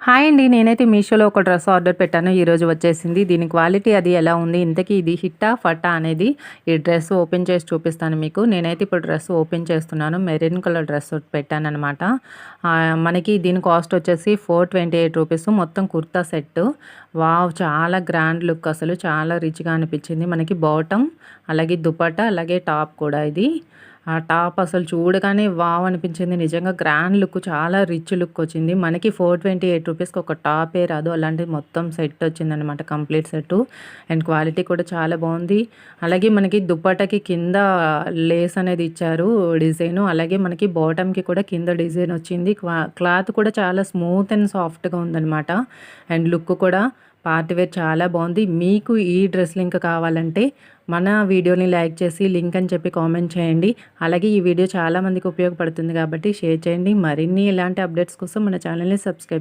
Hi అండి. నేనైతే మీషోలో ఒక డ్రెస్ ఆర్డర్ పెట్టాను. ఈరోజు వచ్చేసింది. దీని క్వాలిటీ అది ఎలా ఉంది? ఇంతకీ ఇది హిట్టా ఫట్టా అనేది ఈ డ్రెస్ ఓపెన్ చేసి చూపిస్తాను మీకు. నేనైతే ఇప్పుడు డ్రెస్ ఓపెన్ చేస్తున్నాను. మెరూన్ కలర్ డ్రెస్ పెట్టాను అనమాట మనకి దీని కాస్ట్ వచ్చేసి ఫోర్ ట్వంటీ ఎయిట్ రూపీస్. మొత్తం కుర్తా సెట్. వావ్! చాలా గ్రాండ్ లుక్ అసలు. చాలా రిచ్గా అనిపించింది. మనకి బాటమ్ అలాగే దుపట్టా అలాగే టాప్ కూడా ఇది. ఆ టాప్ అసలు చూడగానే వావ్ అనిపించింది. నిజంగా గ్రాండ్ లుక్ చాలా రిచ్ లుక్ వచ్చింది. మనకి ఫోర్ ట్వంటీ ఎయిట్ రూపీస్కి ఒక టాపే రాదు. అలాంటిది మొత్తం సెట్ వచ్చిందనమాట కంప్లీట్ సెట్ అండ్ క్వాలిటీ కూడా చాలా బాగుంది. అలాగే మనకి దుప్పటకి కింద లేస్ అనేది ఇచ్చారు డిజైన్. అలాగే మనకి బాటమ్కి కూడా కింద డిజైన్ వచ్చింది. క్లాత్ కూడా చాలా స్మూత్ అండ్ సాఫ్ట్గా ఉందనమాట అండ్ లుక్ కూడా పార్టీ వేర్ చాలా బాగుంది. మీకు ఈ డ్రెస్ లింక్ కావాలంటే మన వీడియోని లైక్ చేసి లింక్ అని చెప్పి కామెంట్ చేయండి. అలాగే ఈ వీడియో చాలామందికి ఉపయోగపడుతుంది కాబట్టి షేర్ చేయండి. మరిన్ని ఇలాంటి అప్డేట్స్ కోసం మన ఛానల్ని సబ్స్క్రైబ్